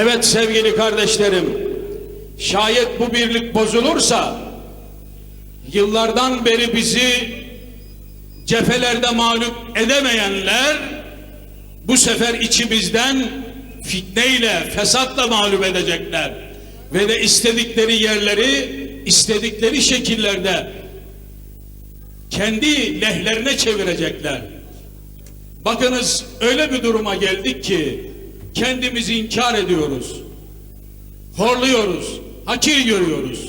Evet sevgili kardeşlerim, şayet bu birlik bozulursa, yıllardan beri bizi cephelerde mağlup edemeyenler, bu sefer içimizden fitneyle, fesatla mağlup edecekler. Ve de istedikleri yerleri, istedikleri şekillerde kendi lehlerine çevirecekler. Bakınız öyle bir duruma geldik ki kendimizi inkar ediyoruz. Horluyoruz, hakir görüyoruz.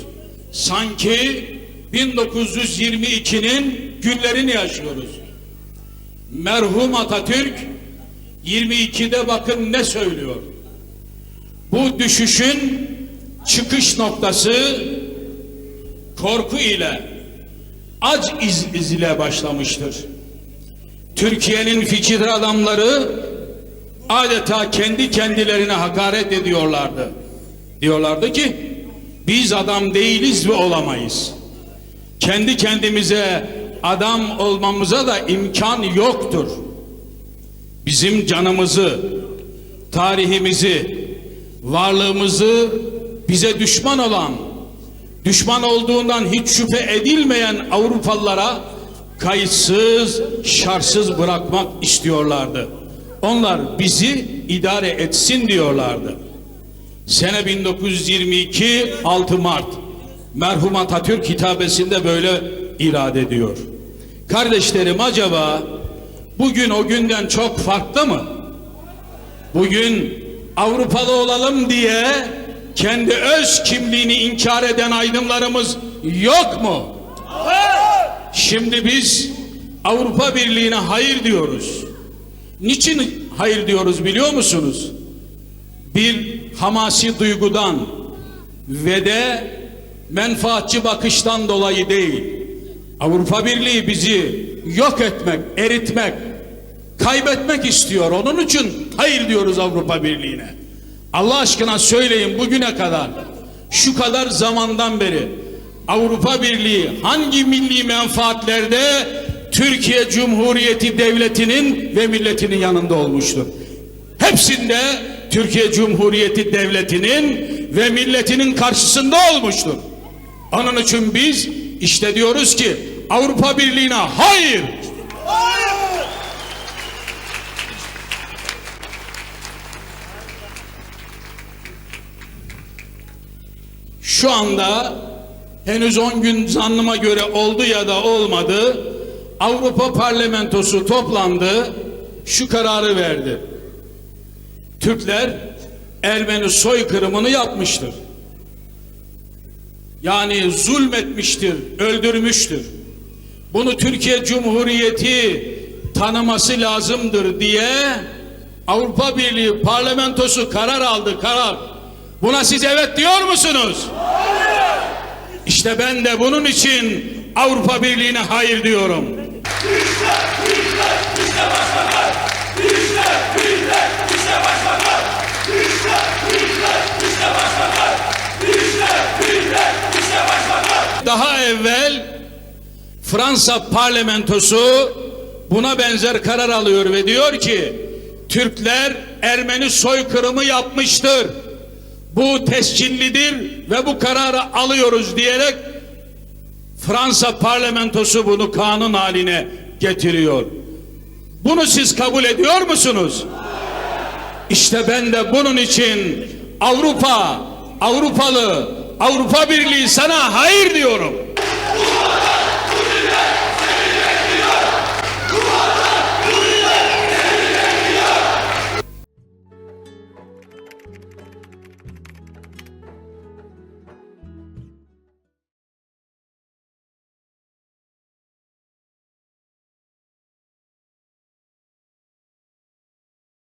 Sanki 1922'nin günlerini yaşıyoruz. Merhum Atatürk 22'de bakın ne söylüyor. Bu düşüşün çıkış noktası korku ile ac iz, iz ile başlamıştır. Türkiye'nin fikir adamları adeta kendi kendilerine hakaret ediyorlardı. Diyorlardı ki biz adam değiliz ve olamayız. Kendi kendimize adam olmamıza da imkan yoktur. Bizim canımızı, tarihimizi, varlığımızı bize düşman olan, düşman olduğundan hiç şüphe edilmeyen Avrupalılara kayıtsız, şartsız bırakmak istiyorlardı. Onlar bizi idare etsin diyorlardı. Sene 1922 6 Mart merhum Atatürk hitabesinde böyle irade ediyor. Kardeşlerim acaba bugün o günden çok farklı mı? Bugün Avrupalı olalım diye kendi öz kimliğini inkar eden aydınlarımız yok mu? Şimdi biz Avrupa Birliği'ne hayır diyoruz. Niçin hayır diyoruz biliyor musunuz? Bir hamasi duygudan ve de menfaatçi bakıştan dolayı değil. Avrupa Birliği bizi yok etmek, eritmek, kaybetmek istiyor. Onun için hayır diyoruz Avrupa Birliği'ne. Allah aşkına söyleyin bugüne kadar şu kadar zamandan beri Avrupa Birliği hangi milli menfaatlerde Türkiye Cumhuriyeti Devleti'nin ve milletinin yanında olmuştur? Hepsinde Türkiye Cumhuriyeti Devleti'nin ve milletinin karşısında olmuştur. Onun için biz işte diyoruz ki Avrupa Birliği'ne hayır. Şu anda henüz 10 gün zannıma göre oldu ya da olmadı. Avrupa Parlamentosu toplandı. Şu kararı verdi. Türkler Ermeni soykırımını yapmıştır. Yani zulmetmiştir, öldürmüştür. Bunu Türkiye Cumhuriyeti tanıması lazımdır diye Avrupa Birliği parlamentosu karar aldı, karar. Buna siz evet diyor musunuz? İşte ben de bunun için Avrupa Birliği'ne hayır diyorum. Daha evvel Fransa parlamentosu buna benzer karar alıyor ve diyor ki Türkler Ermeni soykırımı yapmıştır. Bu tescillidir ve bu kararı alıyoruz diyerek Fransa parlamentosu bunu kanun haline getiriyor. Bunu siz kabul ediyor musunuz? İşte ben de bunun için Avrupa, Avrupalı, Avrupa Birliği sana hayır diyorum.